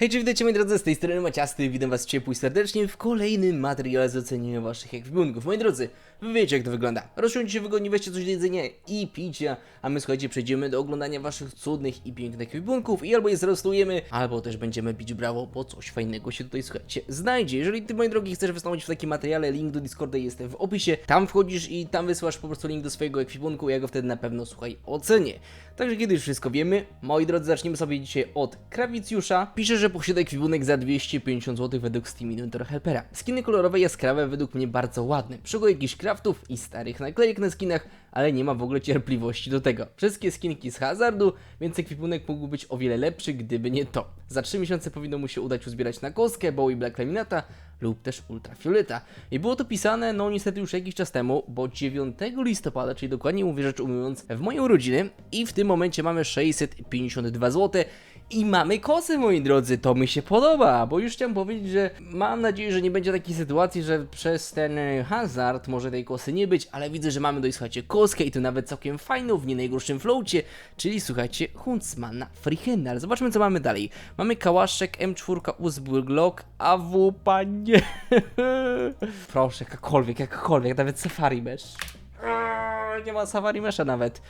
Hej, czy witajcie moi drodzy, z tej strony Maciasty, witam was ciepło i serdecznie w kolejnym materiale z ocenienia waszych ekwipunków. Moi drodzy, wy wiecie jak to wygląda. Rozsiądźcie się wygodnie, weźcie coś do jedzenia i picia, a my słuchajcie, przejdziemy do oglądania waszych cudnych i pięknych ekwipunków i albo je zrostujemy, albo też będziemy bić brawo, bo coś fajnego się tutaj, słuchajcie, znajdzie. Jeżeli ty, moi drogi, chcesz wystąpić w takim materiale, link do Discorda jest w opisie, tam wchodzisz i tam wysyłasz po prostu link do swojego ekwipunku, ja go wtedy na pewno, słuchaj, ocenię. Także kiedy już wszystko wiemy, moi drodzy, zaczniemy sobie dzisiaj od Krawicjusza. Pisze, że posiada ekwipunek za 250 zł według Steam Inventor Helpera. Skiny kolorowe jaskrawe, według mnie bardzo ładne. Przygo jakichś craftów i starych naklejek na skinach, ale nie ma w ogóle cierpliwości do tego. Wszystkie skinki z hazardu, więc ekwipunek mógł być o wiele lepszy, gdyby nie to. Za 3 miesiące powinno mu się udać uzbierać na kostkę, Bowie Black Laminata lub też Ultrafioleta. I było to pisane, no niestety już jakiś czas temu, bo 9 listopada, czyli dokładnie mówię rzecz ujmując, w moją rodzinę i w tym momencie mamy 652 zł. I mamy kosy, moi drodzy, to mi się podoba, bo już chciałem powiedzieć, że mam nadzieję, że nie będzie takiej sytuacji, że przez ten e, hazard może tej kosy nie być, ale widzę, że mamy dość, słuchajcie, koskę i to nawet całkiem fajną, w nie najgorszym floacie, czyli słuchajcie, Huntsmana Freehanda. Ale zobaczmy, co mamy dalej. Mamy kałaszek M4 USB Glock, AW, panie. Proszę, jakakolwiek, jakakolwiek, nawet Safari Mesh. Nie ma Safari Mesha nawet.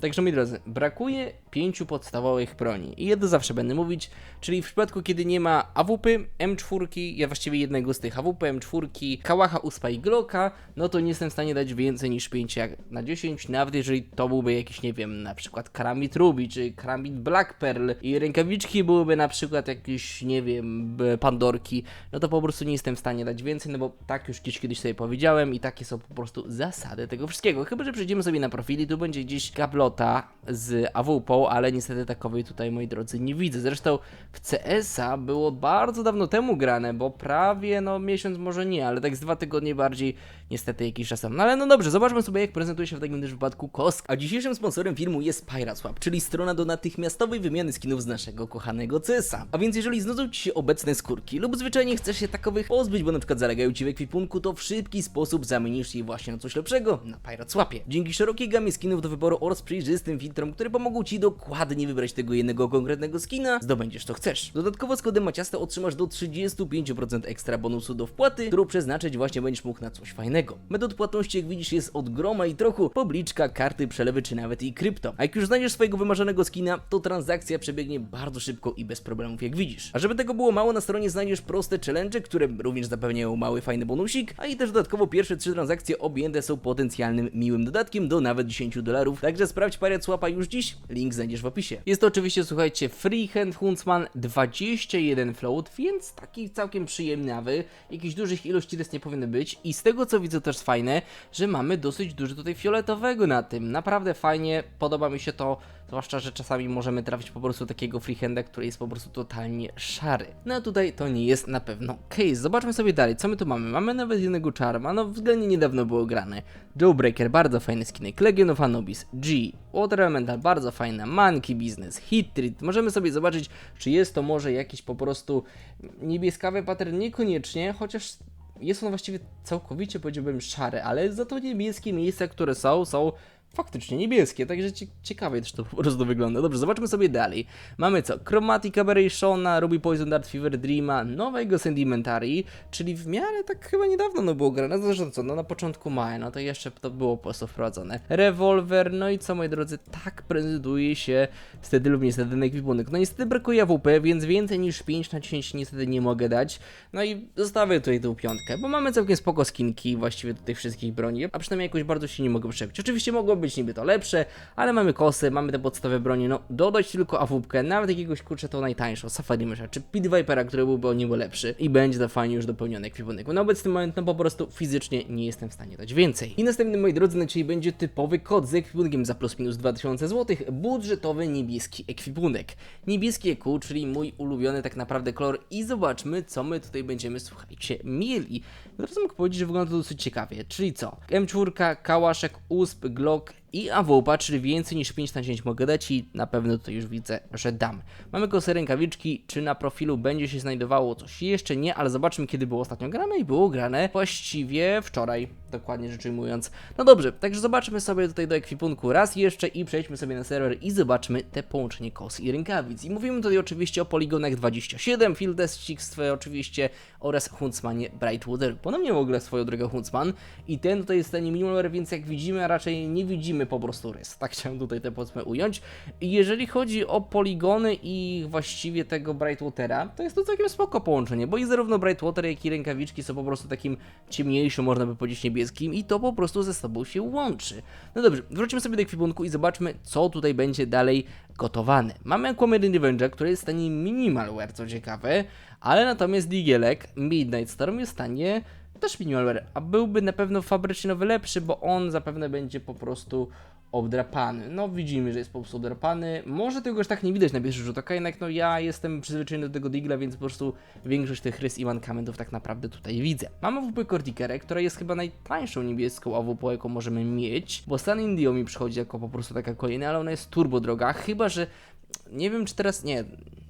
Także moi drodzy, brakuje pięciu podstawowych broni. I jedno zawsze będę mówić, czyli w przypadku kiedy nie ma AWP, M4, ja właściwie jednego z tych AWP, M4, Kałacha, Uspa i Glocka, no to nie jestem w stanie dać więcej niż 5 jak na 10, nawet jeżeli to byłby jakiś, nie wiem, na przykład Karambit Ruby, czy Karambit Black Pearl i rękawiczki byłyby na przykład jakieś, nie wiem, Pandorki, no to po prostu nie jestem w stanie dać więcej, no bo tak już gdzieś kiedyś sobie powiedziałem i takie są po prostu zasady tego wszystkiego. Chyba, że przejdziemy sobie na profili, tu będzie gdzieś gablota z AWP, ale niestety takowej tutaj, moi drodzy, nie widzę. Zresztą w CS-a było bardzo dawno temu grane, bo prawie, no miesiąc może nie, ale tak z dwa tygodnie bardziej, niestety jakiś czas temu. No ale no dobrze, zobaczmy sobie jak prezentuje się w takim też wypadku Kosk. A dzisiejszym sponsorem filmu jest PirateSwap, czyli strona do natychmiastowej wymiany skinów z naszego kochanego CS-a. A więc jeżeli znudzą Ci się obecne skórki lub zwyczajnie chcesz się takowych pozbyć, bo na przykład zalegają Ci w ekwipunku, to w szybki sposób zamienisz je właśnie na coś lepszego na PirateSwapie. Dzięki szerokiej gamie skinów do wyboru oraz przejrzystym filtrom, które pomogą Ci dokładnie wybrać tego jednego konkretnego skina, zdobędziesz co chcesz. Dodatkowo z kodem Maciasta otrzymasz do 35% ekstra bonusu do wpłaty, którą przeznaczyć właśnie będziesz mógł na coś fajnego. Metod płatności jak widzisz jest od groma i trochu, pobliczka, karty, przelewy czy nawet i krypto. A jak już znajdziesz swojego wymarzonego skina, to transakcja przebiegnie bardzo szybko i bez problemów jak widzisz. A żeby tego było mało, na stronie znajdziesz proste challenge, które również zapewniają mały fajny bonusik, a i też dodatkowo pierwsze trzy transakcje objęte są potencjalnym miłym dodatkiem do nawet 10 dolarów, także sprawdź parę słapa już dziś, link znajdziesz w opisie. Jest to oczywiście, słuchajcie, Freehand Huntsman 21 float, więc taki całkiem przyjemny, aby jakichś dużych ilości test nie powinny być. I z tego co widzę też fajne, że mamy dosyć dużo tutaj fioletowego na tym, naprawdę fajnie, podoba mi się to, zwłaszcza, że czasami możemy trafić po prostu takiego freehanda, który jest po prostu totalnie szary. No a tutaj to nie jest na pewno case. Zobaczmy sobie dalej, co my tu mamy. Mamy nawet jednego Charma, no względnie niedawno było grane. Jawbreaker, bardzo fajny skinek, Legion of Anubis, G, Water Elemental, bardzo fajna, Monkey Business, Hit Treat. Możemy sobie zobaczyć, czy jest to może jakiś po prostu niebieskawy pattern, niekoniecznie, chociaż jest on właściwie całkowicie, powiedziałbym, szary, ale za to niebieskie miejsca, które są, są faktycznie niebieskie, także cie ciekawie też to po prostu wygląda. Dobrze, zobaczmy sobie dalej. Mamy co? Chromatic Aberrationa, Ruby Poison Dart Fever Dreama, nowego Sedimentary, czyli w miarę tak chyba niedawno no było grane, zresztą co, no na początku maja, no to jeszcze to było po prostu wprowadzone. Rewolwer, no i co moi drodzy, tak prezentuje się wtedy lub niestety ten ekwipunek. No niestety brakuje AWP, więc więcej niż 5 na 10 niestety nie mogę dać. No i zostawię tutaj tą piątkę, bo mamy całkiem spoko skinki właściwie do tych wszystkich broni, a przynajmniej jakoś bardzo się nie mogę przebić. Oczywiście mogło być niby to lepsze, ale mamy kosy, mamy te podstawowe broni, no dodać tylko AWP, nawet jakiegoś kurczę to najtańszą, Safari Mesha, czy Pit Vipera, który byłby o niebo lepszy i będzie to fajnie już dopełniony ekwipunek. Na obecny moment, no po prostu fizycznie nie jestem w stanie dać więcej. I następny, moi drodzy, na dzisiaj będzie typowy kod z ekwipunkiem za plus minus 2000 zł, budżetowy niebieski ekwipunek. Niebieski EQ, czyli mój ulubiony tak naprawdę kolor i zobaczmy, co my tutaj będziemy, słuchajcie, mieli. Teraz mogę powiedzieć, że wygląda to dosyć ciekawie, czyli co? M4, Kałaszek, USP, Glock, i AWP, czyli więcej niż 5 na 10 mogę dać i na pewno tutaj już widzę, że dam. Mamy kosę rękawiczki, czy na profilu będzie się znajdowało coś? Jeszcze nie, ale zobaczmy kiedy było ostatnio grane i było grane właściwie wczoraj, dokładnie rzecz ujmując. No dobrze, także zobaczmy sobie tutaj do ekwipunku raz jeszcze i przejdźmy sobie na serwer i zobaczmy te połączenie kos i rękawic. I mówimy tutaj oczywiście o poligonach 27, Field Six oczywiście oraz Huntsmanie Brightwater. Ponownie w ogóle swoją drogą Huntsman i ten tutaj jest ten minimalware, więc jak widzimy, a raczej nie widzimy po prostu rys. Tak chciałem tutaj te powiedzmy ująć. Jeżeli chodzi o poligony i właściwie tego Brightwatera, to jest to całkiem spoko połączenie, bo i zarówno Brightwater, jak i rękawiczki są po prostu takim ciemniejszym, można by powiedzieć niebieskim i to po prostu ze sobą się łączy. No dobrze, wrócimy sobie do ekwipunku i zobaczmy, co tutaj będzie dalej gotowane. Mamy Aquamarine Revenger, który jest w stanie minimalware, co ciekawe, ale natomiast Digielek Midnight Storm jest w stanie też minimalware, a byłby na pewno fabrycznie nowy lepszy, bo on zapewne będzie po prostu obdrapany. No widzimy, że jest po prostu obdrapany. Może tego już tak nie widać na pierwszy rzut oka, jednak no ja jestem przyzwyczajony do tego digla, więc po prostu większość tych rys i mankamentów tak naprawdę tutaj widzę. Mamy AWP Cortikerę, która jest chyba najtańszą niebieską AWP, jaką możemy mieć, bo Stan Indio mi przychodzi jako po prostu taka kolejna, ale ona jest turbo droga, chyba że nie wiem czy teraz, nie,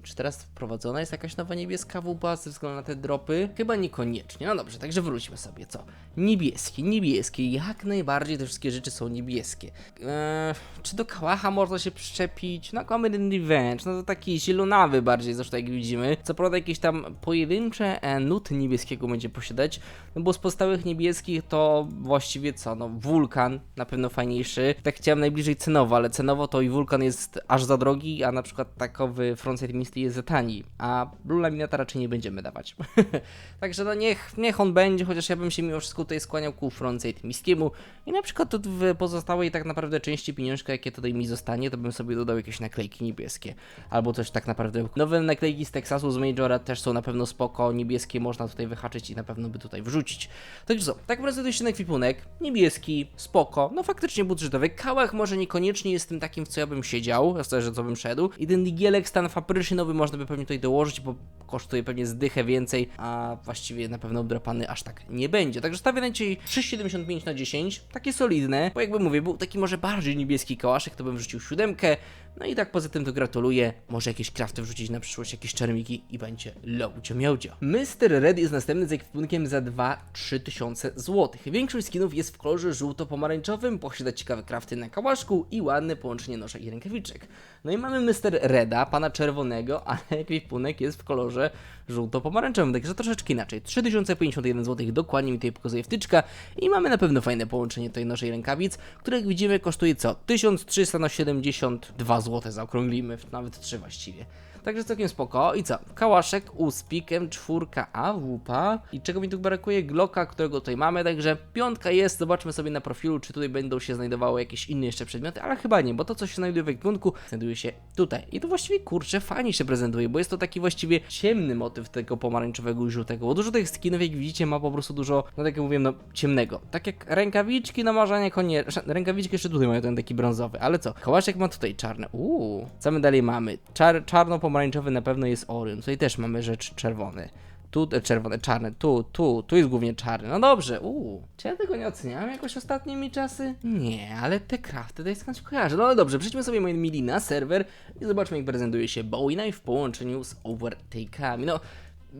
czy teraz wprowadzona jest jakaś nowa niebieska WP ze względu na te dropy? Chyba niekoniecznie. No dobrze, także wróćmy sobie, co? Niebieski, niebieskie, jak najbardziej te wszystkie rzeczy są niebieskie. Eee, czy do kałacha można się przyczepić? No Common Revenge, no to taki zielonawy bardziej, zresztą jak widzimy. Co prawda jakieś tam pojedyncze e, nuty niebieskiego będzie posiadać, no bo z pozostałych niebieskich to właściwie co? No wulkan, na pewno fajniejszy. Tak chciałem najbliżej cenowo, ale cenowo to i wulkan jest aż za drogi, a na przykład takowy Frontside Misty jest za tani, a Blue Laminata raczej nie będziemy dawać. Także no niech, niech on będzie, chociaż ja bym się mimo wszystko tutaj skłaniał ku Frontside Miskiemu i na przykład tu w pozostałej tak naprawdę części pieniążka, jakie tutaj mi zostanie, to bym sobie dodał jakieś naklejki niebieskie, albo coś tak naprawdę. Nowe naklejki z Texasu, z Majora też są na pewno spoko, niebieskie można tutaj wyhaczyć i na pewno by tutaj wrzucić. Także co, tak prezentuje się na ekwipunek, niebieski, spoko, no faktycznie budżetowy, kałach może niekoniecznie jest tym takim, w co ja bym siedział, w że co bym szedł, i ten digielek stan fabrycznie nowy można by pewnie tutaj dołożyć, bo kosztuje pewnie zdychę więcej, a właściwie na pewno obdrapany aż tak nie będzie. Także na dzisiaj 3,75 na 10, takie solidne, bo jakby mówię, był taki może bardziej niebieski kałaszek, to bym wrzucił siódemkę, no i tak poza tym to gratuluję, może jakieś krafty wrzucić na przyszłość, jakieś czermiki i będzie lołcio miałcio. Mr. Red jest następny z ekwipunkiem za 2-3 tysiące złotych. Większość skinów jest w kolorze żółto-pomarańczowym, posiada ciekawe krafty na kałaszku i ładne połączenie nosza i rękawiczek. No i mamy Mr. Reda, pana czerwonego, ale ekwipunek jest w kolorze żółto-pomarańczowym, także troszeczkę inaczej. 3051 zł dokładnie mi tutaj pokazuje wtyczka i mamy na pewno fajne połączenie tej naszej rękawic, które jak widzimy kosztuje co? 1300 na 72 zł zaokrąglimy, nawet 3 właściwie. Także całkiem spoko. I co? Kałaszek, Uspikiem, czwórka AWP. I czego mi tu brakuje? Glocka, którego tutaj mamy. Także piątka jest. Zobaczmy sobie na profilu, czy tutaj będą się znajdowały jakieś inne jeszcze przedmioty, ale chyba nie, bo to, co się znajduje w ekwipunku, znajduje się tutaj. I to właściwie kurczę fajnie się prezentuje, bo jest to taki właściwie ciemny motyw tego pomarańczowego i żółtego. Bo dużo tych skinów, jak widzicie, ma po prostu dużo, no tak jak mówiłem, no ciemnego. Tak jak rękawiczki, no może niekoniecznie. Rękawiczki jeszcze tutaj mają ten taki brązowy, ale co? Kałaszek ma tutaj czarne. Uuu. Co my dalej mamy? Czar czarno pomarańczowy na pewno jest orym. Tutaj też mamy rzecz czerwony. Tu e, czerwone, czarne, tu, tu, tu jest głównie czarny. No dobrze, uuu. Czy ja tego nie oceniałem jakoś ostatnimi czasy? Nie, ale te crafty tutaj skądś kojarzę. No ale dobrze, przejdźmy sobie moi mili na serwer i zobaczmy jak prezentuje się Bowie Knife w połączeniu z Overtake'ami. No,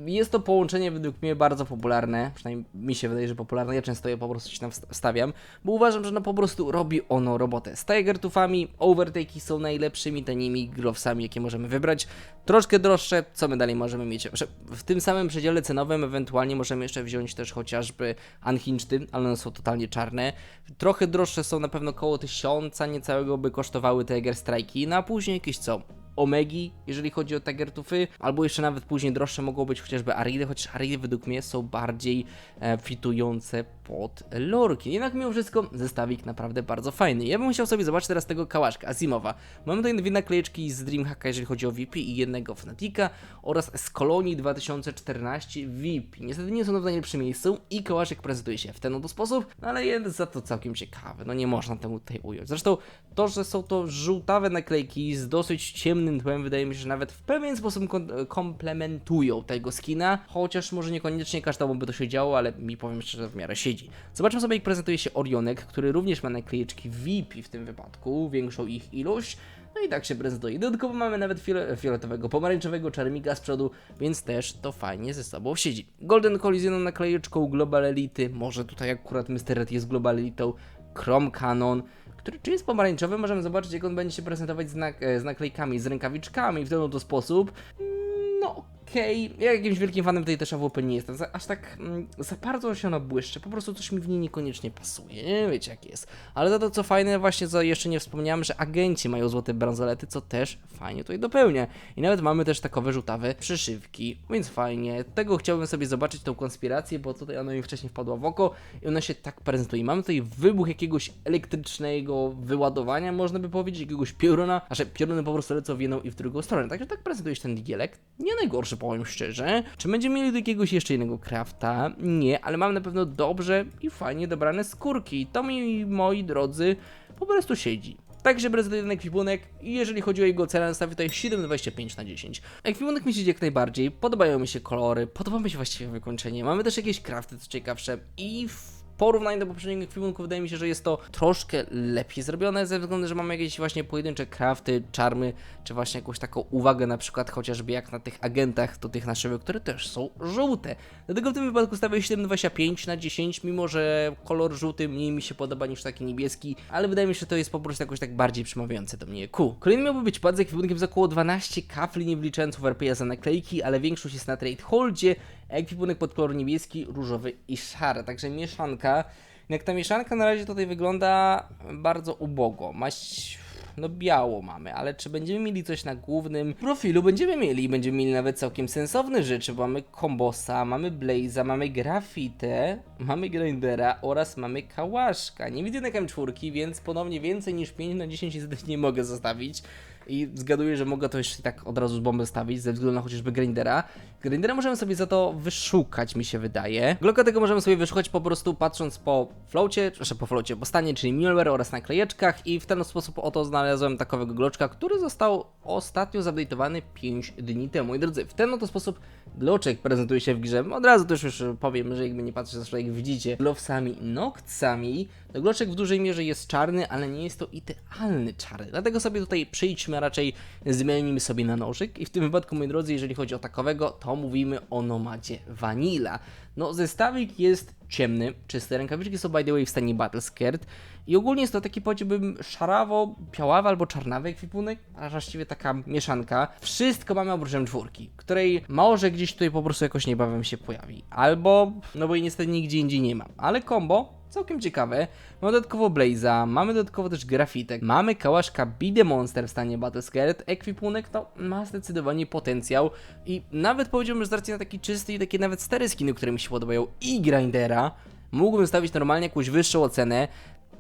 jest to połączenie według mnie bardzo popularne, przynajmniej mi się wydaje, że popularne, ja często je po prostu się tam wsta- wstawiam, bo uważam, że no po prostu robi ono robotę. Z Tiger Tooth'ami overtake'i są najlepszymi tanimi glowsami, jakie możemy wybrać. Troszkę droższe, co my dalej możemy mieć? W tym samym przedziale cenowym ewentualnie możemy jeszcze wziąć też chociażby Unhingedy, ale one są totalnie czarne. Trochę droższe są na pewno koło tysiąca niecałego by kosztowały Tiger Strike'i, no a później jakieś co? Omegi, jeżeli chodzi o Tigertufy, albo jeszcze nawet później droższe mogą być chociażby Aridy, chociaż Aridy według mnie są bardziej e, fitujące pod lorki. Jednak mimo wszystko zestawik naprawdę bardzo fajny. Ja bym chciał sobie zobaczyć teraz tego kałaszka Azimowa. Mamy tutaj dwie naklejeczki z Dreamhacka, jeżeli chodzi o VP i jednego Fnatica oraz z Kolonii 2014 VP. Niestety nie są one w najlepszym miejscu i kałaszek prezentuje się w ten oto sposób, no ale jest za to całkiem ciekawy. No nie można temu tutaj ująć. Zresztą to, że są to żółtawe naklejki z dosyć ciemnym tłem, wydaje mi się, że nawet w pewien sposób komplementują tego skina, chociaż może niekoniecznie każdemu by to się działo, ale mi powiem szczerze, w miarę siedzi. Zobaczmy sobie, jak prezentuje się Orionek, który również ma naklejeczki VIP w tym wypadku, większą ich ilość. No i tak się prezentuje. Dodatkowo mamy nawet fiole- fioletowego, pomarańczowego czarmika z przodu, więc też to fajnie ze sobą siedzi. Golden Collision naklejeczką Global Elity, może tutaj akurat Mr. Red jest Global Elitą, Chrome Canon, który czy jest pomarańczowy, możemy zobaczyć jak on będzie się prezentować z, e, z naklejkami, z rękawiczkami w ten oto sposób. Mm, No okej, ja jakimś wielkim fanem tej też AWP nie jestem, za, aż tak mm, za bardzo się ona błyszczy, po prostu coś mi w niej niekoniecznie pasuje, nie wiecie jak jest. Ale za to co fajne, właśnie co jeszcze nie wspomniałem, że agenci mają złote bransolety, co też fajnie tutaj dopełnia. I nawet mamy też takowe żółtawe przyszywki, więc fajnie. Tego chciałbym sobie zobaczyć, tą konspirację, bo tutaj ona mi wcześniej wpadła w oko i ona się tak prezentuje. Mamy tutaj wybuch jakiegoś elektrycznego wyładowania, można by powiedzieć, jakiegoś pioruna, a że pioruny po prostu lecą w jedną i w drugą stronę. Także tak prezentuje się ten digielek. Nie najgorszy, powiem szczerze. Czy będziemy mieli do jakiegoś jeszcze innego crafta? Nie, ale mam na pewno dobrze i fajnie dobrane skórki. To mi, moi drodzy, po prostu siedzi. Także prezentuje ten ekwipunek i jeżeli chodzi o jego cenę, nastawię tutaj 7,25 na 10. Ekwipunek mi się jak najbardziej, podobają mi się kolory, podoba mi się właściwie wykończenie. Mamy też jakieś crafty, co ciekawsze i porównaniu do poprzedniego ekwipunku wydaje mi się, że jest to troszkę lepiej zrobione, ze względu, że mamy jakieś właśnie pojedyncze crafty, czarmy, czy właśnie jakąś taką uwagę na przykład chociażby jak na tych agentach, to tych naszych, które też są żółte. Dlatego w tym wypadku stawię 7,25 na 10, mimo że kolor żółty mniej mi się podoba niż taki niebieski, ale wydaje mi się, że to jest po prostu jakoś tak bardziej przemawiające do mnie ku. Kolejny miałby być pad z ekwipunkiem za około 12 kafli, nie wliczając RPA za naklejki, ale większość jest na trade holdzie, ekwipunek pod kolor niebieski, różowy i szary, także mieszanka. Jak ta mieszanka na razie tutaj wygląda bardzo ubogo. Maść no biało mamy, ale czy będziemy mieli coś na głównym profilu? Będziemy mieli, będziemy mieli nawet całkiem sensowne rzeczy, bo mamy kombosa, mamy blaze'a, mamy grafitę, mamy grindera oraz mamy kałaszka. Nie widzę na M4, więc ponownie więcej niż 5 na 10 niestety nie mogę zostawić. I zgaduję, że mogę to jeszcze tak od razu z bomby stawić, ze względu na chociażby grindera. Grindera możemy sobie za to wyszukać, mi się wydaje. Glocka tego możemy sobie wyszukać po prostu patrząc po floacie, proszę po floacie, po stanie, czyli Muleware oraz naklejeczkach i w ten sposób oto znalazłem takowego gloczka, który został ostatnio zupdate'owany 5 dni temu. Moi drodzy, w ten oto sposób gloczek prezentuje się w grze. Od razu też już powiem, że jakby nie patrzeć, zresztą jak widzicie, glowsami, nokcami, to gloczek w dużej mierze jest czarny, ale nie jest to idealny czarny. Dlatego sobie tutaj przyjdźmy, a raczej zmienimy sobie na nożyk i w tym wypadku, moi drodzy, jeżeli chodzi o takowego, to mówimy o nomadzie Vanilla. No, zestawik jest ciemny, czysty, rękawiczki są by the way w stanie Battle Skirt i ogólnie jest to taki powiedziałbym szarawo, piaławy albo czarnawy ekwipunek, a właściwie taka mieszanka. Wszystko mamy oprócz czwórki, której może gdzieś tutaj po prostu jakoś niebawem się pojawi. Albo, no bo jej niestety nigdzie indziej nie ma. Ale combo całkiem ciekawe. Mamy dodatkowo Blaze'a, mamy dodatkowo też grafitek, mamy kałaszka The Monster w stanie Battle Skirt, ekwipunek to ma zdecydowanie potencjał i nawet powiedziałbym, że z racji na taki czysty i takie nawet stare skiny, które mi się podobają i Grindera, mógłbym stawić normalnie jakąś wyższą ocenę,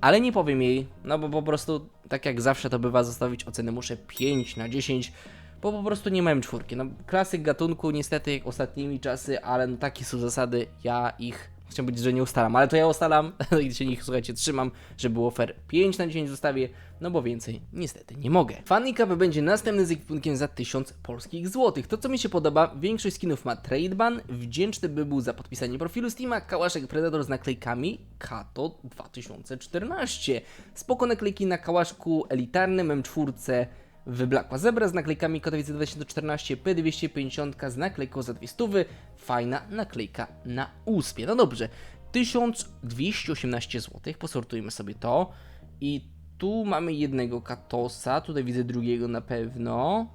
ale nie powiem jej, no bo po prostu, tak jak zawsze to bywa, zostawić ocenę muszę 5 na 10, bo po prostu nie mam czwórki. No, klasyk gatunku, niestety, jak ostatnimi czasy, ale no takie są zasady, ja ich Chciałem powiedzieć, że nie ustalam, ale to ja ustalam i się nich, słuchajcie, trzymam, że było fair. 5 na 10 zostawię, no bo więcej niestety nie mogę. Funny Cup będzie następny z ekwipunkiem za 1000 polskich złotych. To co mi się podoba, większość skinów ma trade ban, wdzięczny by był za podpisanie profilu Steama, kałaszek Predator z naklejkami Kato 2014. Spoko naklejki na kałaszku elitarnym M4 Wyblakła zebra z naklejkami Katowice 2014, P250 z naklejką za 200, fajna naklejka na uspie. No dobrze, 1218 zł, posortujmy sobie to i tu mamy jednego Katosa, tutaj widzę drugiego na pewno.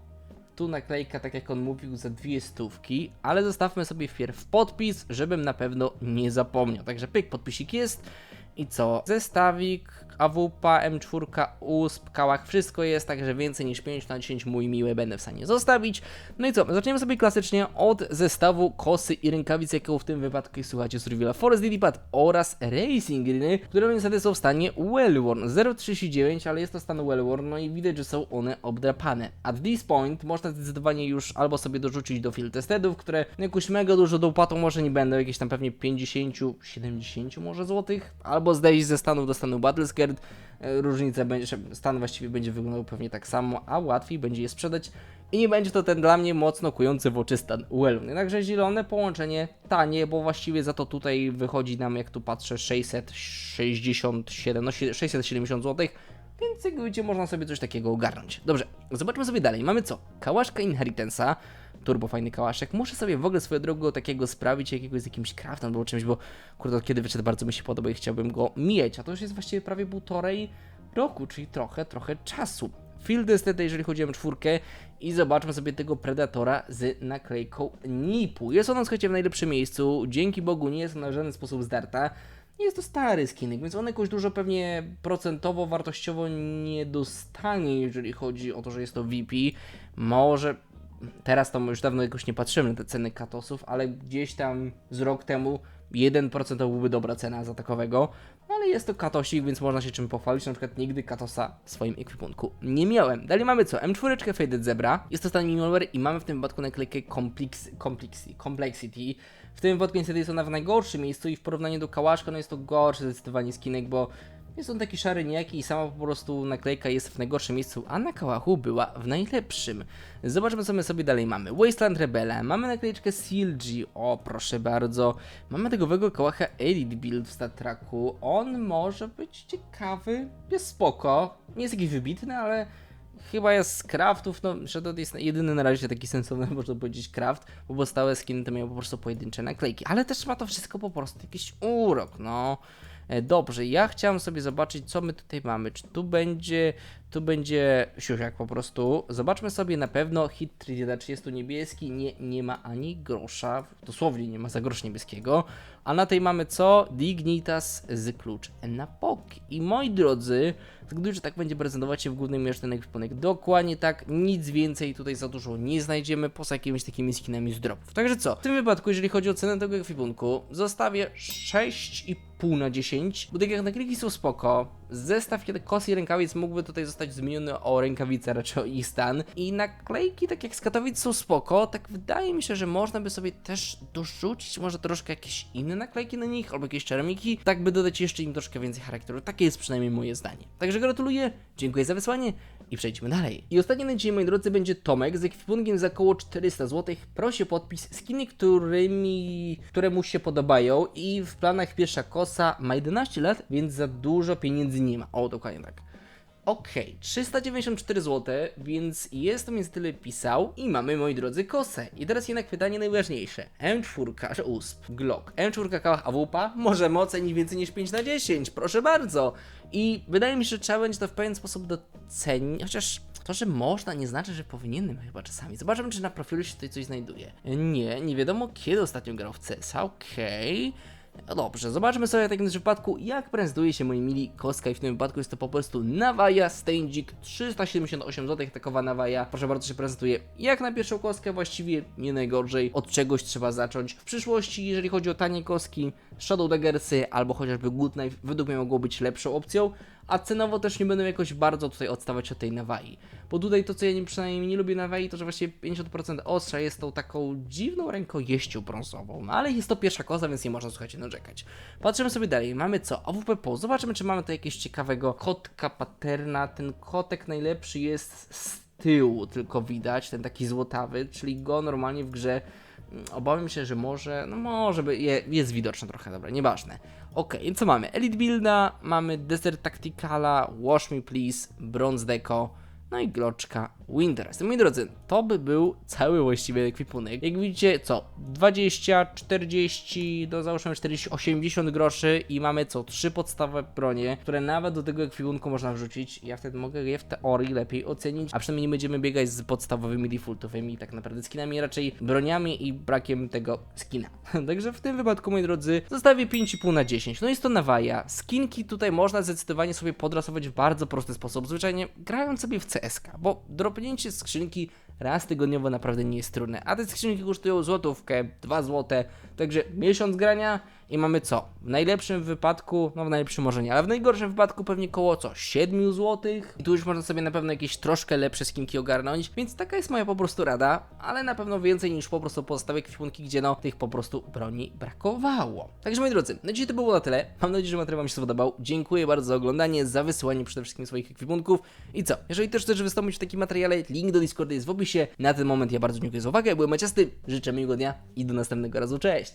Tu naklejka, tak jak on mówił, za dwie stówki, ale zostawmy sobie wpierw podpis, żebym na pewno nie zapomniał. Także pyk, podpisik jest. I co? Zestawik, AWP, M4, USP, kałach, wszystko jest, także więcej niż 5 na 10 mój miły będę w stanie zostawić. No i co? Zaczniemy sobie klasycznie od zestawu kosy i rękawic, jaką w tym wypadku jest, słuchajcie, Survilla Forest Lilipad oraz Racing Greeny, które niestety są w stanie Wellworn 039, ale jest to stan Wellworn, no i widać, że są one obdrapane. At this point można zdecydowanie już albo sobie dorzucić do field testedów, które jakoś mega dużo dopłatą może nie będą, jakieś tam pewnie 50, 70 może złotych, albo zdejść ze stanów do stanu Battle E, Różnica będzie, stan właściwie będzie wyglądał pewnie tak samo, a łatwiej będzie je sprzedać. I nie będzie to ten dla mnie mocno kujący w oczy stan Uelu. Jednakże zielone połączenie tanie, bo właściwie za to tutaj wychodzi nam, jak tu patrzę, 667, no 670 zł. Więc jak widzicie, można sobie coś takiego ogarnąć. Dobrze, zobaczmy sobie dalej. Mamy co? Kałaszka Inheritance'a. Turbo fajny kałaszek. Muszę sobie w ogóle swoją drogą takiego sprawić, jakiegoś z jakimś craftem albo czymś, bo kurde, od kiedy wyszedł bardzo mi się podoba i chciałbym go mieć. A to już jest właściwie prawie półtorej roku, czyli trochę, trochę czasu. Field niestety, jeżeli chodzi o M4 i zobaczmy sobie tego Predatora z naklejką NIP-u. Jest ona, słuchajcie, w najlepszym miejscu. Dzięki Bogu nie jest ona w żaden sposób zdarta. Jest to stary skinek, więc on jakoś dużo pewnie procentowo, wartościowo nie dostanie, jeżeli chodzi o to, że jest to VP. Może teraz to już dawno jakoś nie patrzymy na te ceny katosów, ale gdzieś tam z rok temu 1% to byłby dobra cena za takowego. No ale jest to katosik, więc można się czym pochwalić. Na przykład nigdy katosa w swoim ekwipunku nie miałem. Dalej mamy co? M4 Faded Zebra. Jest to stan minimalware i mamy w tym wypadku naklejkę Complex, Complexity, Complexity. W tym wypadku niestety jest ona w najgorszym miejscu i w porównaniu do Kałaszka no jest to gorszy zdecydowanie skinek, bo jest on taki szary niejaki i sama po prostu naklejka jest w najgorszym miejscu, a na kałachu była w najlepszym. Zobaczmy co my sobie dalej mamy. Wasteland Rebela, mamy naklejeczkę CLG, o proszę bardzo. Mamy tegowego kałacha Elite Build w Star Treku. On może być ciekawy, jest spoko, nie jest jakiś wybitny, ale chyba jest z craftów, no Shadow jest jedyny na razie taki sensowny, można powiedzieć, craft, bo pozostałe skiny to miały po prostu pojedyncze naklejki, ale też ma to wszystko po prostu jakiś urok, no. E, Dobrze, ja chciałem sobie zobaczyć, co my tutaj mamy. Czy tu będzie, tu będzie siusiak po prostu. Zobaczmy sobie na pewno hit 30 niebieski. Nie, nie ma ani grosza, dosłownie nie ma za grosz niebieskiego. A na tej mamy co? Dignitas z klucz na pok. I moi drodzy, gdyż tak będzie prezentować się w głównym mierze ten ekwipunek. Dokładnie tak, nic więcej tutaj za dużo nie znajdziemy, poza jakimiś takimi skinami z dropów. Także co? W tym wypadku, jeżeli chodzi o cenę tego ekwipunku, zostawię 6,5 na 10, bo tak jak naklejki są spoko, zestaw kiedy kos i rękawic mógłby tutaj zostać zmieniony o rękawice, raczej o ich stan. I naklejki, tak jak z Katowic są spoko, tak wydaje mi się, że można by sobie też dorzucić może troszkę jakieś inne naklejki na nich, albo jakieś ceramiki, tak by dodać jeszcze im troszkę więcej charakteru. Takie jest przynajmniej moje zdanie. Także gratuluję, dziękuję za wysłanie i przejdźmy dalej. I ostatni na dzisiaj, moi drodzy, będzie Tomek z ekwipunkiem za około 400 zł. Prosi o podpis skiny, którymi, które mu się podobają i w planach pierwsza kosa ma 11 lat, więc za dużo pieniędzy nie ma. O, dokładnie tak. Okej, 394 zł, więc jest to więc tyle pisał i mamy, moi drodzy, kosę. I teraz jednak pytanie najważniejsze. M4, że USP, Glock, M4 kałach AWP, możemy ocenić więcej niż 5 na 10, proszę bardzo. I wydaje mi się, że trzeba będzie to w pewien sposób docenić, chociaż to, że można, nie znaczy, że powinienem chyba czasami. Zobaczymy, czy na profilu się tutaj coś znajduje. Nie, nie wiadomo kiedy ostatnio grał w CS, okej. No dobrze, zobaczmy sobie w takim przypadku, jak prezentuje się moi mili koska i w tym wypadku jest to po prostu Nawaja Stędzik 378 zł, takowa Nawaja, proszę bardzo się prezentuje jak na pierwszą kostkę, właściwie nie najgorzej, od czegoś trzeba zacząć. W przyszłości, jeżeli chodzi o tanie koski, Shadow Daggersy albo chociażby Good Knife według mnie mogło być lepszą opcją, a cenowo też nie będą jakoś bardzo tutaj odstawać od tej Nawai. Bo tutaj to, co ja nie, przynajmniej nie lubię Nawai, to że właściwie 50% ostrza jest tą taką dziwną rękojeścią brązową. No ale jest to pierwsza koza, więc nie można, słuchajcie, narzekać. Patrzymy sobie dalej. Mamy co? AWP Po. Zobaczymy, czy mamy tutaj jakiegoś ciekawego kotka paterna. Ten kotek najlepszy jest z tyłu, tylko widać, ten taki złotawy, czyli go normalnie w grze Obawiam się, że może, no może by, je, jest widoczne trochę, dobra, nieważne. Okej, co mamy? Elite Builda, mamy Desert Tacticala, Wash Me Please, Bronze Deco, no i Gloczka Winterest. Moi drodzy, to by był cały właściwie ekwipunek. Jak widzicie, co? 20, 40, do załóżmy 40, 80 groszy i mamy co? Trzy podstawowe bronie, które nawet do tego ekwipunku można wrzucić. Ja wtedy mogę je w teorii lepiej ocenić, a przynajmniej nie będziemy biegać z podstawowymi defaultowymi, tak naprawdę skinami, raczej broniami i brakiem tego skina. Także w tym wypadku, moi drodzy, zostawię 5,5 na 10. No jest to nawaja. Skinki tutaj można zdecydowanie sobie podrasować w bardzo prosty sposób, zwyczajnie grając sobie w CSK, bo dropnięcie skrzynki raz tygodniowo naprawdę nie jest trudne, a te skrzynki kosztują złotówkę, 2 złote, także miesiąc grania i mamy co? W najlepszym wypadku, no w najlepszym może nie, ale w najgorszym wypadku pewnie koło co? 7 zł. I tu już można sobie na pewno jakieś troszkę lepsze skinki ogarnąć, więc taka jest moja po prostu rada, ale na pewno więcej niż po prostu pozostałe kwipunki, gdzie no tych po prostu broni brakowało. Także moi drodzy, na dzisiaj to było na tyle. Mam nadzieję, że materiał Wam się spodobał. Dziękuję bardzo za oglądanie, za wysyłanie przede wszystkim swoich ekwipunków. I co? Jeżeli też chcesz wystąpić w takim materiale, link do Discorda jest w opisie. Na ten moment ja bardzo dziękuję za uwagę. Byłem Maciasty, życzę miłego dnia i do następnego razu. Cześć!